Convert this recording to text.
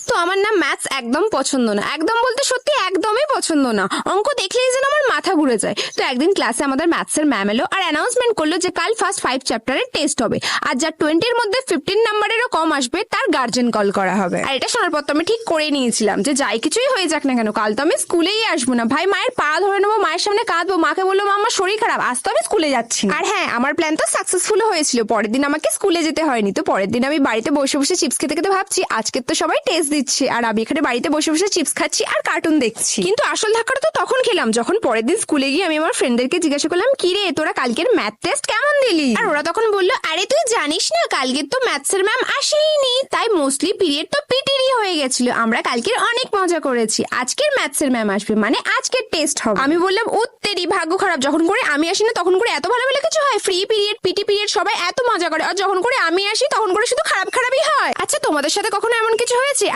তো আমার না ম্যাথস, একদম পছন্দ না। একদম বলতে সত্যি একদমই পছন্দ না। অঙ্ক দেখলেই যেন আমার মাথা ঘুরে যায়। তো একদিন ক্লাসে আমাদের ম্যাথসের ম্যাম এলো আর অ্যানাউন্সমেন্ট করল যে কাল ফার্স্ট ফাইভ চ্যাপ্টারের টেস্ট হবে। আর যার টোয়েন্টির মধ্যে ফিফটিন নাম্বারেরও কম আসবে, তার গার্জেন কল করা হবে। আর এটা শোনার পর তো আমি ঠিক করে নিয়েছিলাম যে যাই কিছুই হয়ে যাক না কেন, কাল তো আমি স্কুলেই আসব না। ভাই, মায়ের পা ধরে নেব, মায়ের সামনে কাঁদবো, মাকে বলল মা আমার শরীর খারাপ, আজ তো আমি স্কুলে যাচ্ছি আর হ্যাঁ আমার প্ল্যান তো সাকসেসফুল হয়েছিল। পরের দিন আমাকে স্কুলে যেতে হয়নি। তো পরের দিন আমি বাড়িতে বসে বসে চিপস খেতে খেতে ভাবছি আজকে তো সবাই টেস্ট দিচ্ছে। আর আমি এখানে বাড়িতে বসে বসে চিপস খাচ্ছি আর কার্টুন দেখছি। কিন্তু আসল ধাক্কাটা তো তখন খেলাম, যখন পরের দিন স্কুলে গিয়ে আমি আমার ফ্রেন্ডদেরকে জিজ্ঞাসা করলাম, কি রে, তোরা কালকের ম্যাথ টেস্ট কেমন দিলি? আর ওরা তখন বলল, আরে, তুই জানিস না, কালকের তো ম্যাথসের ম্যাম আসেইনি। তাই মোস্টলি পিরিয়ড তো পিটিরই হয়ে গেছিল। আমরা কালকের অনেক মজা করেছি। আজকের ম্যাথসের ম্যাম আসবে মানে আজকের টেস্ট হবে। আমি বললাম উত্তেরি ভাগ্য খারাপ। যখন করে আমি আসি না তখন করে এত ভালো ভালো কিছু হয়? ফ্রি পিরিয়ড পিটি পিরিয়ড সবাই এত মজা করে। আর যখন করে আমি আসি, তখন করে শুধু খারাপ খারাপই হয়। আচ্ছা তোমাদের সাথে কখনো এমন কিছু হয়েছে?